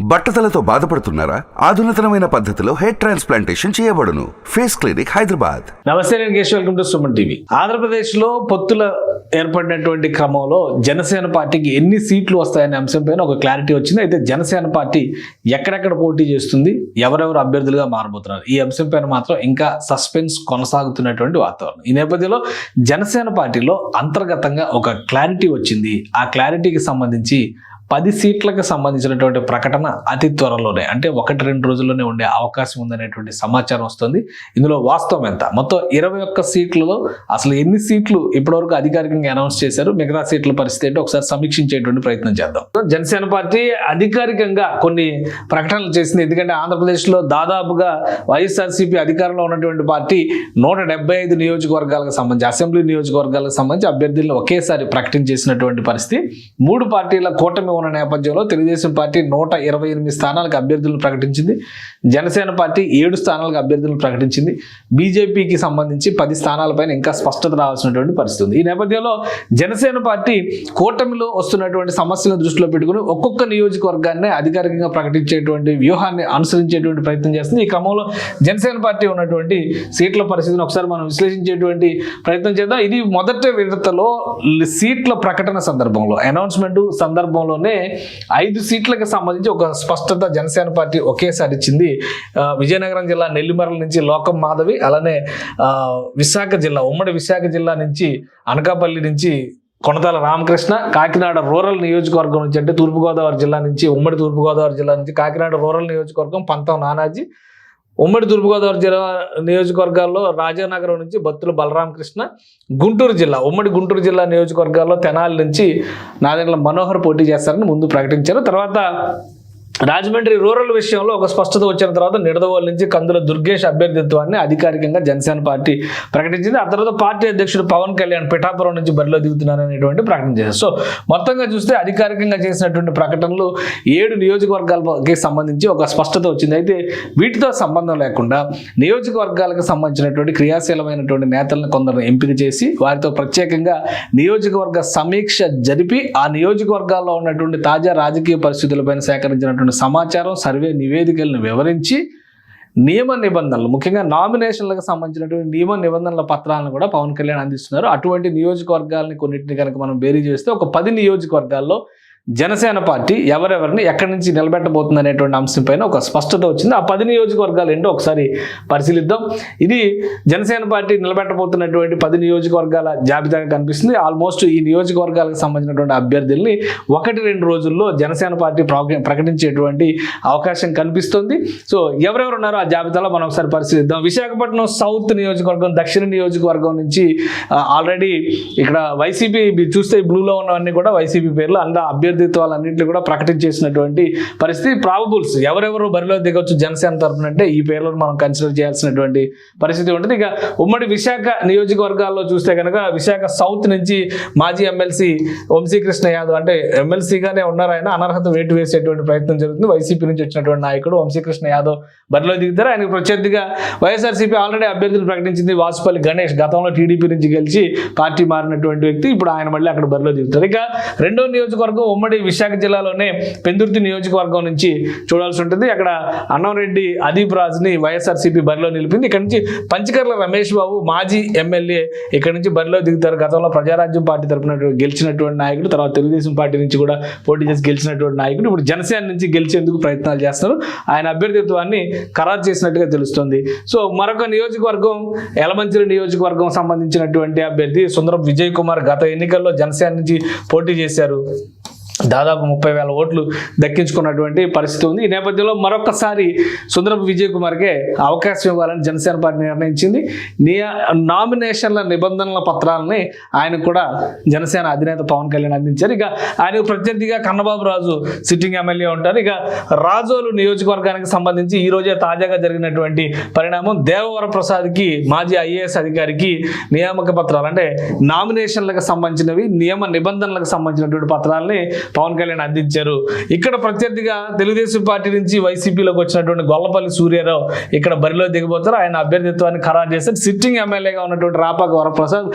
బట్టతలతో బాధపడుతున్నారా? ఆధునితనమైన పద్ధతిలో హెయిర్ ట్రాన్స్ప్లాంటేషన్ చేయబడును. Face clinic Hyderabad. నమస్తే నేను Kesh welcome to Suman TV. ఆంధ్రప్రదేశ్లో పొత్తుల ఏర్పడినటువంటి క్రమంలో జనసేన పార్టీకి ఎన్ని సీట్లు వస్తాయనే అంశంపైన ఒక క్లారిటీ వచ్చింది. అయితే జనసేన పార్టీ ఎక్కడెక్కడ పోటీ చేస్తుంది? ఎవరెవరు అభ్యర్థులుగా మారబోతున్నారు? ఈ అంశంపైన మాత్రం ఇంకా సస్పెన్స్ కొనసాగుతున్నటువంటి వాతావరణం. ఈ నేపథ్యంలో జనసేన పార్టీలో అంతర్గతంగా ఒక క్లారిటీ వచ్చింది. ఆ క్లారిటీకి సంబంధించి పది సీట్లకు సంబంధించినటువంటి ప్రకటన అతి త్వరలోనే అంటే ఒకటి రెండు రోజుల్లోనే ఉండే అవకాశం ఉందనేటువంటి సమాచారం వస్తుంది. ఇందులో వాస్తవం ఎంత? మొత్తం ఇరవై ఒక్క సీట్లలో అసలు ఎన్ని సీట్లు ఇప్పటివరకు అధికారికంగా అనౌన్స్ చేశారు? మిగతా సీట్ల పరిస్థితి ఏంటో ఒకసారి సమీక్షించేటువంటి ప్రయత్నం చేద్దాం. జనసేన పార్టీ అధికారికంగా కొన్ని ప్రకటనలు చేసింది. ఎందుకంటే ఆంధ్రప్రదేశ్లో దాదాపుగా వైఎస్ఆర్సీపీ అధికారంలో ఉన్నటువంటి పార్టీ నూట డెబ్బై ఐదు నియోజకవర్గాలకు సంబంధించి అసెంబ్లీ నియోజకవర్గాలకు సంబంధించి అభ్యర్థులను ఒకేసారి ప్రకటించేసినటువంటి పరిస్థితి. మూడు పార్టీల కూటమి ఉన్న నేపథ్యంలో తెలుగుదేశం పార్టీ నూట ఇరవై ఎనిమిది స్థానాలకు అభ్యర్థులను ప్రకటించింది. జనసేన పార్టీ ఏడు స్థానాలకు అభ్యర్థులను ప్రకటించింది. బీజేపీకి సంబంధించి పది స్థానాలపైన ఇంకా స్పష్టత రావాల్సినటువంటి పరిస్థితి ఉంది. ఈ నేపథ్యంలో జనసేన పార్టీ కూటమిలో వస్తున్నటువంటి సమస్యలను దృష్టిలో పెట్టుకుని ఒక్కొక్క నియోజకవర్గాన్ని అధికారికంగా ప్రకటించేటువంటి వ్యూహాన్ని అనుసరించేటువంటి ప్రయత్నం చేస్తుంది. ఈ క్రమంలో జనసేన పార్టీ ఉన్నటువంటి సీట్ల పరిస్థితిని ఒకసారి మనం విశ్లేషించేటువంటి ప్రయత్నం చేద్దాం. ఇది మొదటి విడతలో సీట్ల ప్రకటన సందర్భంలో అనౌన్స్మెంట్ సందర్భంలోనే ఐదు సీట్లకు సంబంధించి ఒక స్పష్టత జనసేన పార్టీ ఒకేసారి ఇచ్చింది. విజయనగరం జిల్లా నెల్లిమరల నుంచి లోకం మాధవి అలానే విశాఖ జిల్లా ఉమ్మడి విశాఖ జిల్లా నుంచి అనకాపల్లి నుంచి కొనతాల రామకృష్ణ కాకినాడ రూరల్ నియోజకవర్గం నుంచి అంటే తూర్పుగోదావరి జిల్లా నుంచి ఉమ్మడి తూర్పుగోదావరి జిల్లా నుంచి కాకినాడ రూరల్ నియోజకవర్గం పంతం నానాజీ ఉమ్మడి తూర్పుగోదావరి జిల్లా నియోజకవర్గాల్లో రాజానగరం నుంచి బత్తుల బలరామకృష్ణ గుంటూరు జిల్లా ఉమ్మడి గుంటూరు జిల్లా నియోజకవర్గాల్లో తెనాలి నుంచి నాదెండ్ల మనోహర్ పోటీ చేస్తారని ముందు ప్రకటించారు. తర్వాత రాజమండ్రి రూరల్ విషయంలో ఒక స్పష్టత వచ్చిన తర్వాత నిడదవోలు నుంచి కందుల దుర్గేష్ అభ్యర్థిత్వాన్ని అధికారికంగా జనసేన పార్టీ ప్రకటించింది. ఆ తర్వాత పార్టీ అధ్యక్షుడు పవన్ కళ్యాణ్ పిఠాపురం నుంచి బరిలో దిగుతున్నారనేటువంటి ప్రకటన చేశారు. సో మొత్తంగా చూస్తే అధికారికంగా చేసినటువంటి ప్రకటనలు ఏడు నియోజకవర్గాలకి సంబంధించి ఒక స్పష్టత వచ్చింది. అయితే వీటితో సంబంధం లేకుండా నియోజకవర్గాలకు సంబంధించినటువంటి క్రియాశీలమైనటువంటి నేతలను కొందరు ఎంపిక చేసి వారితో ప్రత్యేకంగా నియోజకవర్గ సమీక్ష జరిపి ఆ నియోజకవర్గాల్లో ఉన్నటువంటి తాజా రాజకీయ పరిస్థితులపైన సేకరించినటువంటి సమాచారం సర్వే నివేదికలను వివరించి నియమ నిబంధనలు ముఖ్యంగా నామినేషన్లకు సంబంధించినటువంటి నియమ నిబంధనల పత్రాలను కూడా పవన్ కళ్యాణ్ అందిస్తున్నారు. అటువంటి నియోజకవర్గాలని కొన్నింటిని కనుక మనం బేరీ చేస్తే ఒక పది నియోజకవర్గాల్లో జనసేన పార్టీ ఎవరెవరిని ఎక్కడి నుంచి నిలబెట్టబోతుంది అనేటువంటి అంశంపైన ఒక స్పష్టత వచ్చింది. ఆ పది నియోజకవర్గాలు ఏంటో ఒకసారి పరిశీలిద్దాం. ఇది జనసేన పార్టీ నిలబెట్టబోతున్నటువంటి పది నియోజకవర్గాల జాబితాగా కనిపిస్తుంది. ఆల్మోస్ట్ ఈ నియోజకవర్గాలకు సంబంధించినటువంటి అభ్యర్థుల్ని ఒకటి రెండు రోజుల్లో జనసేన పార్టీ ప్రకటించేటువంటి అవకాశం కనిపిస్తుంది. సో ఎవరెవరు ఉన్నారో ఆ జాబితాలో మనం ఒకసారి పరిశీలిద్దాం. విశాఖపట్నం సౌత్ నియోజకవర్గం దక్షిణ నియోజకవర్గం నుంచి ఆల్రెడీ ఇక్కడ వైసీపీ చూస్తే బ్లూలో ఉన్నవన్నీ కూడా వైసీపీ పేర్లు. అంద అభ్యర్థిత్వాలన్నింటినీ కూడా ప్రకటించేసినటువంటి పరిస్థితి ప్రాబబుల్స్. ఎవరెవరు బరిలో దిగొచ్చు జనసేన తరపున అంటే ఈ పేర్లను మనం కన్సిడర్ చేయాల్సినటువంటి పరిస్థితి ఉంటుంది. ఇక ఉమ్మడి విశాఖ నియోజకవర్గాల్లో చూస్తే కనుక విశాఖ సౌత్ నుంచి మాజీ ఎమ్మెల్సీ వంశీకృష్ణ యాదవ్ అంటే ఎమ్మెల్సీగానే ఉన్నారు ఆయన. అనర్హత వేటు వేసేటువంటి ప్రయత్నం జరుగుతుంది. వైసీపీ నుంచి వచ్చినటువంటి నాయకుడు వంశీకృష్ణ యాదవ్ బరిలో దిగుతారు. ఆయనకు ప్రత్యర్థిగా వైఎస్ఆర్సీపీ ఆల్రెడీ అభ్యర్థులు ప్రకటించింది వాసుపల్లి గణేష్. గతంలో టీడీపీ నుంచి గెలిచి పార్టీ మారినటువంటి వ్యక్తి. ఇప్పుడు ఆయన మళ్ళీ అక్కడ బరిలో దిగుతారు. ఇక రెండో నియోజకవర్గం ఉమ్మడి విశాఖ జిల్లాలోనే పెందుర్తి నియోజకవర్గం నుంచి చూడాల్సి ఉంటుంది. అక్కడ అన్నంరెడ్డి అదీప్ రాజ్ని వైఎస్ఆర్సీపీ బరిలో నిలిపింది. ఇక్కడ నుంచి పంచకర్ల రమేష్ బాబు మాజీ ఎమ్మెల్యే ఇక్కడ నుంచి బరిలో దిగుతారు. గతంలో ప్రజారాజ్యం పార్టీ తరపున గెలిచినటువంటి నాయకుడు తర్వాత తెలుగుదేశం పార్టీ నుంచి కూడా పోటీ చేసి గెలిచినటువంటి నాయకుడు ఇప్పుడు జనసేన నుంచి గెలిచేందుకు ప్రయత్నాలు చేస్తారు ఆయన అభ్యర్థిత్వాన్ని ఖరారు చేసినట్టుగా తెలుస్తుంది. సో మరొక నియోజకవర్గం ఎలమంచిలి నియోజకవర్గం సంబంధించినటువంటి అభ్యర్థి సుందరం విజయ్ కుమార్ గత ఎన్నికల్లో జనసేన నుంచి పోటీ చేశారు. దాదాపు ముప్పై వేల ఓట్లు దక్కించుకున్నటువంటి పరిస్థితి ఉంది. ఈ నేపథ్యంలో మరొకసారి సుందరపు విజయ్ కుమార్కే అవకాశం ఇవ్వాలని జనసేన పార్టీ నిర్ణయించింది. నామినేషన్ల నిబంధనల పత్రాలని ఆయన కూడా జనసేన అధినేత పవన్ కళ్యాణ్ అందించారు. ఇక ఆయన ప్రత్యర్థిగా కన్నబాబు రాజు సిట్టింగ్ ఎమ్మెల్యే ఉంటారు. ఇక రాజోలు నియోజకవర్గానికి సంబంధించి ఈ రోజే తాజాగా జరిగినటువంటి పరిణామం దేవవర ప్రసాద్కి మాజీ ఐఏఎస్ అధికారికి నియామక పత్రాలు అంటే నామినేషన్లకు సంబంధించినవి నియమ నిబంధనలకు సంబంధించినటువంటి పత్రాలని పవన్ కళ్యాణ్ అందించారు. ఇక్కడ ప్రత్యర్థిగా తెలుగుదేశం పార్టీ నుంచి వైసీపీలోకి వచ్చినటువంటి గొల్లపల్లి సూర్యారావు ఇక్కడ బరిలో దిగబోతారు ఆయన అభ్యర్థిత్వాన్ని ఖరారు చేస్తారు సిట్టింగ్ ఎమ్మెల్యేగా ఉన్నటువంటి రాపాక వరప్రసాద్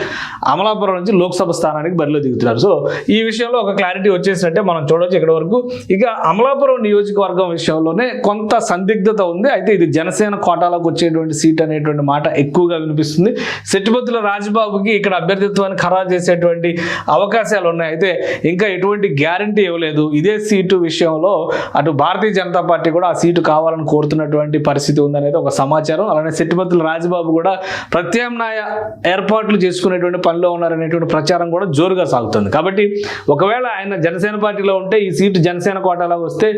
అమలాపురం నుంచి లోక్సభ స్థానానికి బరిలో దిగుతున్నారు. సో ఈ విషయంలో ఒక క్లారిటీ వచ్చేసినట్టే మనం చూడవచ్చు ఇక్కడ వరకు. ఇక అమలాపురం నియోజకవర్గం విషయంలోనే కొంత సందిగ్ధత ఉంది. అయితే ఇది జనసేన కోటాలోకి వచ్చేటువంటి సీట్ అనేటువంటి మాట ఎక్కువగా వినిపిస్తుంది. సెట్టిపత్తుల రాజబాబుకి ఇక్కడ అభ్యర్థిత్వాన్ని ఖరారు చేసేటువంటి అవకాశాలు ఉన్నాయి. అయితే ఇంకా ఎటువంటి గ్యారెంటీ ఇవ్వలేదు. ఇదే సీటు విషయంలో అటు భారతీయ జనతా పార్టీ కూడా ఆ సీటు కావాలని కోరుతున్నటువంటి పరిస్థితి ఉందనేది ఒక సమాచారం. అలానే సిట్టిపత్తుల రాజబాబు కూడా ప్రత్యామ్నాయ ఏర్పాట్లు చేసుకునేటువంటి పనిలో ఉన్నారనేటువంటి ప్రచారం కూడా జోరుగా సాగుతుంది. కాబట్టి ఒకవేళ ఆయన జనసేన పార్టీలో ఉంటే ఈ సీటు జనసేన కోటాలో వస్తే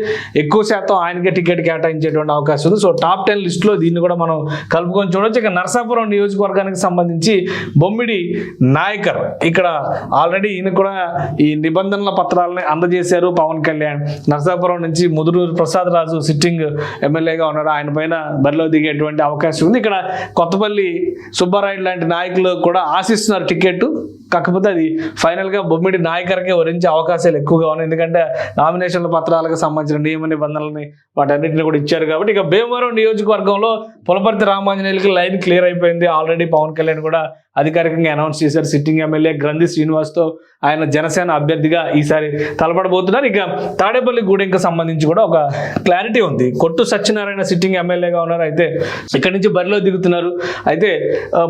ఎక్కువ శాతం ఆయనకే టికెట్ కేటాయించేటువంటి అవకాశం ఉంది. సో టాప్ టెన్ లిస్టులో దీన్ని కూడా మనం కలుపుకొని చూడవచ్చు ఇక నర్సాపురం నియోజకవర్గానికి సంబంధించి బొమ్మిడి నాయకర్ ఇక్కడ ఆల్రెడీ ఈయన కూడా ఈ నిబంధనల పత్రాలని అందజేశారు పవన్ కళ్యాణ్. నర్సాపురం నుంచి ముదురూరు ప్రసాద్ రాజు సిట్టింగ్ ఎమ్మెల్యేగా ఉన్నారు. ఆయన పైన బరిలో దిగేటువంటి అవకాశం ఉంది. ఇక్కడ కొత్తపల్లి సుబ్బారాయుడు లాంటి నాయకులు కూడా ఆశిస్తున్నారు టికెట్ కాకపోతే అది ఫైనల్గా బొమ్మిడి నాయకరికే వరించే అవకాశాలు ఎక్కువగా ఉన్నాయి. ఎందుకంటే నామినేషన్ల పత్రాలకు సంబంధించిన నియమ నిబంధనలని వాటన్నిటిని కూడా ఇచ్చారు కాబట్టి ఇక భీమవరం నియోజకవర్గంలో పులపర్తి రామాంజనేయులకి లైన్ క్లియర్ అయిపోయింది. ఆల్రెడీ పవన్ కళ్యాణ్ కూడా అధికారికంగా అనౌన్స్ చేశారు. సిట్టింగ్ ఎమ్మెల్యే గ్రంథి శ్రీనివాస్తో ఆయన జనసేన అభ్యర్థిగా ఈసారి తలపడబోతున్నారు. ఇక తాడేపల్లి గూడెంకి సంబంధించి కూడా ఒక క్లారిటీ ఉంది. కొట్టు సత్యనారాయణ సిట్టింగ్ ఎమ్మెల్యేగా ఉన్నారు. అయితే ఇక్కడి నుంచి బరిలో దిగుతున్నారు. అయితే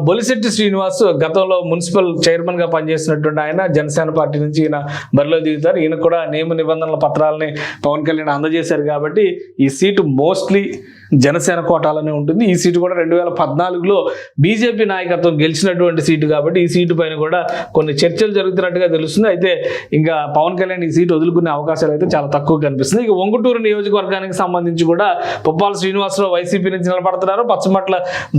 బొలిశెట్టి శ్రీనివాస్ గతంలో మున్సిపల్ చైర్మన్గా పనిచేసినటువంటి ఆయన జనసేన పార్టీ నుంచి ఈయన బరిలో దిగుతారు. ఈయన కూడా నియమ నిబంధనల పత్రాలని పవన్ కళ్యాణ్ అందజేశారు కాబట్టి ఈ సీటు మోస్ట్లీ జనసేన కోటాలోనే ఉంటుంది. ఈ సీటు కూడా రెండు వేల పద్నాలుగులో బీజేపీ నాయకత్వం గెలిచినటువంటి సీటు కాబట్టి ఈ సీటు పైన కూడా కొన్ని చర్చలు జరుగుతున్నట్టుగా తెలుస్తుంది. అయితే ఇంకా పవన్ కళ్యాణ్ ఈ సీటు వదులుకునే అవకాశాలు అయితే చాలా తక్కువ కనిపిస్తుంది ఇక ఒంగుటూరు నియోజకవర్గానికి సంబంధించి కూడా పుప్పాల శ్రీనివాసరావు వైసీపీ నుంచి నిలబడుతున్నారు. పచ్చమట్ల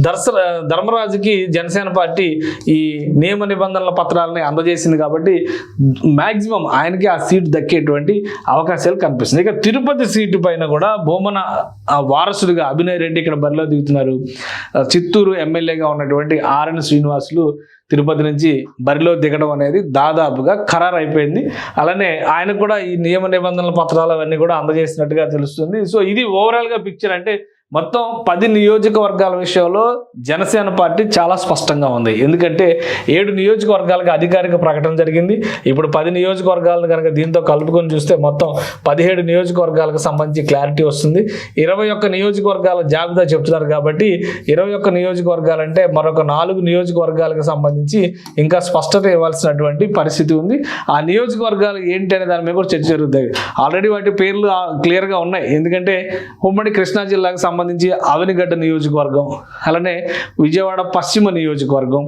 దర్శ ధర్మరాజుకి జనసేన పార్టీ ఈ నియమ నిబంధనల పత్రాలని అందజేసింది కాబట్టి మ్యాక్సిమం ఆయనకి ఆ సీటు దక్కేటువంటి అవకాశాలు కనిపిస్తుంది ఇక తిరుపతి సీటు పైన కూడా బొమ్మన వారసుడు వారసుడిగా అభినయ్ రెడ్డి ఇక్కడ బరిలో దిగుతున్నారు. చిత్తూరు ఎమ్మెల్యేగా ఉన్నటువంటి ఆర్ఎన్ శ్రీనివాసులు తిరుపతి నుంచి బరిలో దిగడం అనేది దాదాపుగా ఖరారు అయిపోయింది అలానే ఆయన కూడా ఈ నియమ నిబంధనల పత్రాలు అవన్నీ కూడా అందజేసినట్టుగా తెలుస్తుంది. సో ఇది ఓవరాల్గా పిక్చర్ అంటే మొత్తం పది నియోజకవర్గాల విషయంలో జనసేన పార్టీ చాలా స్పష్టంగా ఉంది. ఎందుకంటే ఏడు నియోజకవర్గాలకు అధికారిక ప్రకటన జరిగింది. ఇప్పుడు పది నియోజకవర్గాలను కనుక దీంతో కలుపుకొని చూస్తే మొత్తం పదిహేడు నియోజకవర్గాలకు సంబంధించి క్లారిటీ వస్తుంది. ఇరవై ఒక్క నియోజకవర్గాల జాబితా చెప్తున్నారు కాబట్టి ఇరవై ఒక్క నియోజకవర్గాలంటే మరొక నాలుగు నియోజకవర్గాలకు సంబంధించి ఇంకా స్పష్టత ఇవ్వాల్సినటువంటి పరిస్థితి ఉంది. ఆ నియోజకవర్గాలు ఏంటి అనే దాని మీద కూడా చర్చ జరుగుతుంది. ఆల్రెడీ వాటి పేర్లు క్లియర్గా ఉన్నాయి. ఎందుకంటే ఉమ్మడి కృష్ణా జిల్లాకు సంబంధించి అవనిగడ్డ నియోజకవర్గం అలానే విజయవాడ పశ్చిమ నియోజకవర్గం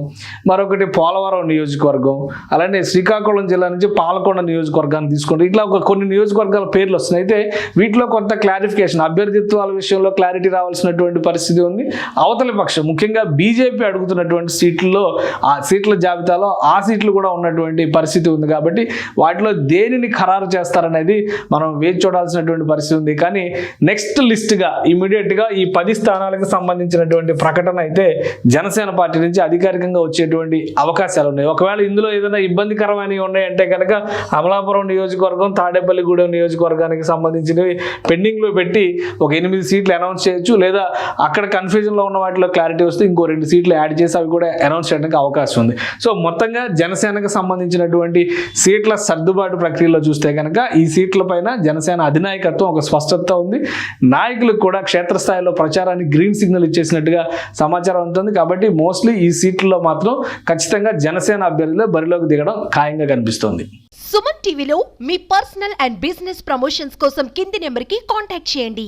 మరొకటి పోలవరం నియోజకవర్గం అలానే శ్రీకాకుళం జిల్లా నుంచి పాలకొండ నియోజకవర్గాన్ని తీసుకుంటే ఇట్లా ఒక కొన్ని నియోజకవర్గాల పేర్లు వస్తున్నాయి. అయితే వీటిలో కొంత క్లారిఫికేషన్ అభ్యర్థిత్వాల విషయంలో క్లారిటీ రావాల్సినటువంటి పరిస్థితి ఉంది. అవతలి పక్షం ముఖ్యంగా బీజేపీ అడుగుతున్నటువంటి సీట్లలో ఆ సీట్ల జాబితాలో ఆ సీట్లు కూడా ఉన్నటువంటి పరిస్థితి ఉంది కాబట్టి వాటిలో దేనిని ఖరారు చేస్తారనేది మనం వేచి చూడాల్సినటువంటి పరిస్థితి ఉంది. కానీ నెక్స్ట్ లిస్ట్గా ఇమీడియట్గా ఈ పది స్థానాలకు సంబంధించినటువంటి ప్రకటన అయితే జనసేన పార్టీ నుంచి అధికారికంగా వచ్చేటువంటి అవకాశాలు ఉన్నాయి. ఒకవేళ ఇందులో ఏదైనా ఇబ్బందికరమైనవి ఉన్నాయంటే కనుక అమలాపురం నియోజకవర్గం తాడేపల్లిగూడెం నియోజకవర్గానికి సంబంధించినవి పెండింగ్లో పెట్టి ఒక ఎనిమిది సీట్లు అనౌన్స్ చేయొచ్చు. లేదా అక్కడ కన్ఫ్యూజన్లో ఉన్న వాటిలో క్లారిటీ వస్తే ఇంకో రెండు సీట్లు యాడ్ చేసి అవి కూడా అనౌన్స్ చేయడానికి అవకాశం ఉంది. సో మొత్తంగా జనసేనకు సంబంధించినటువంటి సీట్ల సర్దుబాటు ప్రక్రియలో చూస్తే కనుక ఈ సీట్ల పైన జనసేన అధినాయకత్వం ఒక స్పష్టత ఉంది. నాయకులకు కూడా స్థాయిలో ప్రచారానికి గ్రీన్ సిగ్నల్ ఇచ్చేసినట్టుగా సమాచారం ఉంటుంది కాబట్టి మోస్ట్లీ ఈ సీట్లలో మాత్రం ఖచ్చితంగా జనసేన అభ్యర్థులే బరిలోకి దిగడం ఖాయంగా కనిపిస్తోంది. సుమన్ టీవీలో మీ పర్సనల్ అండ్ బిజినెస్ ప్రమోషన్స్ కోసం కింది నెంబర్కి కాంటాక్ట్ చేయండి.